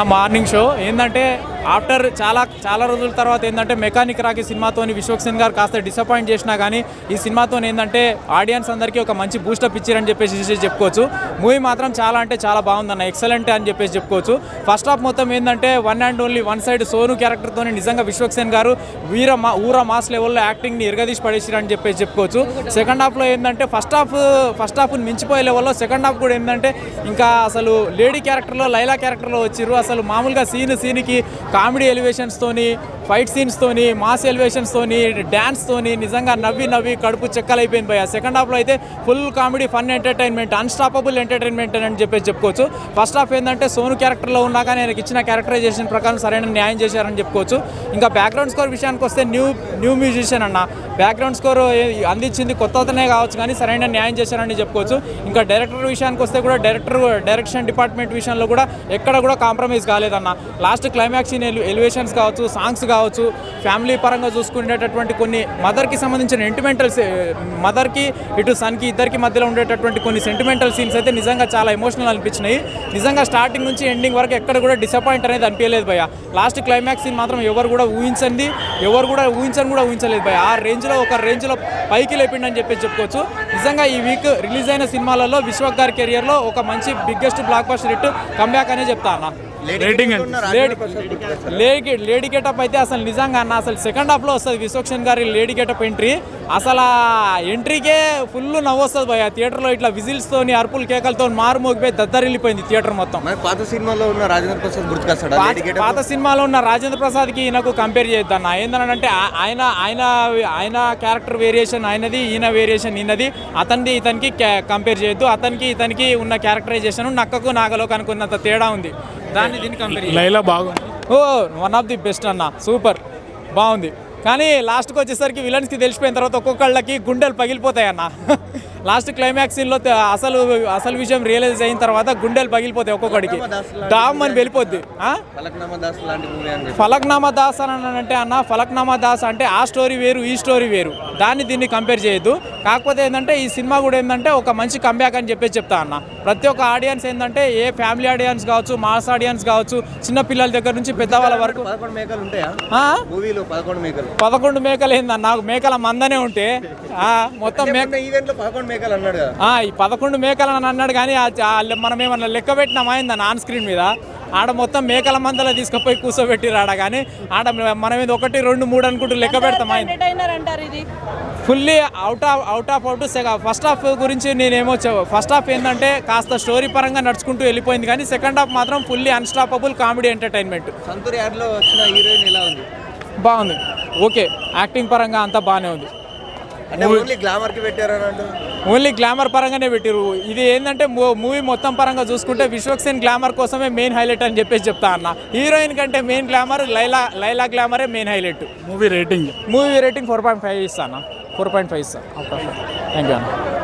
ఆ morning show. ఏంటంటే after చాలా చాలా రోజుల తర్వాత ఏంటంటే మెకానిక్ రాకి సినిమాతోని విశ్వక్సేన్ గారు కాస్త డిసప్పాయింట్ చేసినా కానీ ఈ సినిమాతో ఏంటంటే ఆడియన్స్ అందరికీ ఒక మంచి బూస్టప్ ఇచ్చారని చెప్పేసి చెప్పుకోవచ్చు. మూవీ మాత్రం చాలా అంటే చాలా బాగుందన్న ఎక్సలెంట్ అని చెప్పేసి చెప్పుకోవచ్చు. ఫస్ట్ హాఫ్ మొత్తం ఏంటంటే one and only one side Sonu క్యారెక్టర్తో నిజంగా విశ్వక్సేన్ గారు వీర మా ఊర మాస్ లెవెల్లో యాక్టింగ్ని ఇరగదీసి పడేసిరని చెప్పేసి చెప్పుకోవచ్చు. సెకండ్ హాఫ్లో ఏంటంటే ఫస్ట్ హాఫ్ ఫస్ట్ హాఫ్ని మించిపోయే లెవెల్లో సెకండ్ హాఫ్ కూడా ఏంటంటే ఇంకా అసలు లేడీ క్యారెక్టర్లో లైలా క్యారెక్టర్లో వచ్చిర్రు. అసలు మామూలుగా సీన్ సీన్కి కామెడీ ఎలివేషన్స్తోని ఫైట్ సీన్స్తోని మాస్ ఎలివేషన్స్తోని డ్యాన్స్తోని నిజంగా నవ్వి నవ్వి కడుపు చెక్కలైపోయింది భయ సెకండ్ హాఫ్లో అయితే full comedy fun entertainment unstoppable entertainment అని చెప్పేసి చెప్పుకోవచ్చు. ఫస్ట్ హాఫ్ ఏంటంటే సోను క్యారెక్టర్లో ఉన్నాక నేను ఇచ్చిన క్యారెక్టరైజేషన్ ప్రకారం సరైన న్యాయం చేశారని చెప్పుకోవచ్చు. ఇంకా బ్యాక్గ్రౌండ్ స్కోర్ విషయానికి వస్తే న్యూ న్యూ మ్యూజిషియన్ అన్న. బ్యాక్గ్రౌండ్ స్కోర్ అందించింది కొత్త అతనే కావచ్చు కానీ సరైన న్యాయం చేశారని చెప్పుకోవచ్చు. ఇంకా డైరెక్టర్ విషయానికి వస్తే కూడా డైరెక్టర్ డైరెక్షన్ డిపార్ట్మెంట్ విషయంలో కూడా ఎక్కడ కూడా కాంప్రమైజ్ కాలేదన్న. లాస్ట్ క్లైమాక్స్ ఎలివేషన్స్ కావచ్చు సాంగ్స్ కావచ్చు ఫ్యామిలీ పరంగా చూసుకునేటటువంటి కొన్ని మదర్కి సంబంధించిన సెంటిమెంటల్ మదర్కి ఇటు సన్కి ఇద్దరికి మధ్యలో ఉండేటటువంటి కొన్ని సెంటిమెంటల్ సీన్స్ అయితే నిజంగా చాలా ఎమోషనల్ అనిపించినాయి. నిజంగా స్టార్టింగ్ నుంచి ఎండింగ్ వరకు ఎక్కడ కూడా డిసప్పాయింట్ అనేది అనిపించలేదు భయ లాస్ట్ క్లైమాక్స్ సీన్ మాత్రం ఎవరు కూడా ఊహించండి ఎవరు కూడా ఊహించని కూడా ఊహించలేదు భయ ఆ రేంజ్లో ఒక రేంజ్లో పైకి లేపిండని చెప్పేసి చెప్పుకోవచ్చు. నిజంగా ఈ వీక్ రిలీజ్ అయిన సినిమాలలో విశ్వక్ గారి కెరియర్లో ఒక మంచి biggest blockbuster hit comeback అనే చెప్తా అన్న. Rating lady lady lady getup అయితే అసలు నిజంగా అన్న అసలు సెకండ్ హాఫ్లో వస్తుంది విశ్వక్షన్ గారి లేడీ గెటప్ ఎంట్రీ అసలు ఆ ఎంట్రీకే ఫుల్ నవ్వు వస్తుంది భయ థియేటర్లో ఇట్లా విజిల్స్తోని అరుపులు కేకలతో మారు మోగిపోయి దద్దరిల్లిపోయింది థియేటర్ మొత్తం. పాత సినిమాలో ఉన్న రాజేంద్ర ప్రసాద్ గుర్తుకొస్తాడా పాత- సినిమాలో ఉన్న రాజేంద్ర ప్రసాద్కి ఈయనకు కంపేర్ చేద్దాం ఏంటంటే ఆయన ఆయన ఆయన క్యారెక్టర్ వేరియేషన్ ఆయనది ఈయన వేరియేషన్ ఈయనది. అతనిది ఇతనికి కంపేర్ చేయొద్దు. అతనికి ఇతనికి ఉన్న క్యారెక్టరైజేషన్ నక్కకు నాగలో కనుకున్నంత తేడా ఉంది. దాన్ని దీన్ని కంపేర్ లైలా బాగుంది. ఓ వన్ ఆఫ్ ది బెస్ట్ అన్న. సూపర్. బాగుంది. కానీ లాస్ట్కి వచ్చేసరికి విలన్స్కి తెలిసిపోయిన తర్వాత ఒక్కొక్కళ్ళకి గుండెలు పగిలిపోతాయి అన్న లాస్ట్ క్లైమాక్స్ తె- అసలు అసలు విషయం రియలైజ్ అయిన తర్వాత గుండెలు పగిలిపోతాయి ఒక్కొక్కడికి. డామ్ అని వెళ్ళిపోద్ది? ఫలక్నామా దాస్ అని అంటే అన్న ఫలక్నామా దాస్ అంటే ఆ స్టోరీ వేరు ఈ స్టోరీ వేరు. దాన్ని దీన్ని కంపేర్ చేయొద్దు. కాకపోతే ఏంటంటే ఈ సినిమా కూడా ఏంటంటే ఒక మంచి కంబ్యాక్ అని చెప్పేసి చెప్తా అన్న. ప్రతి ఒక్క ఆడియన్స్ ఏంటంటే ఏ ఫ్యామిలీ ఆడియన్స్ కావచ్చు మాస్ ఆడియన్స్ కావచ్చు చిన్న పిల్లల దగ్గర నుంచి పెద్దవాళ్ళ వరకు పదకొండు మేకలు ఏందన్న? నాకు మేకల మందనే ఉంటే. మొత్తం మేక లో పదకొండు మేకలు అన్నాడు కదా. ఆ, ఈ పదకొండు మేకలు అని అన్నాడు కానీ మనం ఏమన్నా లెక్క పెట్టినామా ఏందన్న ఆన్ స్క్రీన్ మీద? ఆడ మొత్తం మేకల మందలో తీసుకుపోయి కూర్చోబెట్టిరు ఆడ కానీ ఆడ మనం ఇది ఒకటి రెండు మూడు అనుకుంటూ లెక్క పెడతామా fully out of out of out first half గురించి నేనేమో ఫస్ట్ హాఫ్ ఏంటంటే కాస్త స్టోరీ పరంగా నడుచుకుంటూ వెళ్ళిపోయింది కానీ సెకండ్ హాఫ్ మాత్రం fully unstoppable comedy entertainment. Santoor యాడ్లో వచ్చిన హీరోయిన్ ఎలా ఉంది? బాగుంది. ఓకే యాక్టింగ్ పరంగా అంతా బాగానే ఉంది. అంటే ఓన్లీ గ్లామర్కి అంటూ ఓన్లీ గ్లామర్ పరంగానే పెట్టిరు ఇది ఏంటంటే మూవీ మొత్తం పరంగా చూసుకుంటే విశ్వక్సేన్ గ్లామర్ కోసమే మెయిన్ హైలైట్ అని చెప్పేసి చెప్తా అన్న. హీరోయిన్ కంటే main glamour Laila Laila గ్లామరే main highlight movie rating movie rating four point five ఇస్తాను ఫోర్ పాయింట్ ఫైవ్ ఇస్తాను థ్యాంక్ యూ అన్న.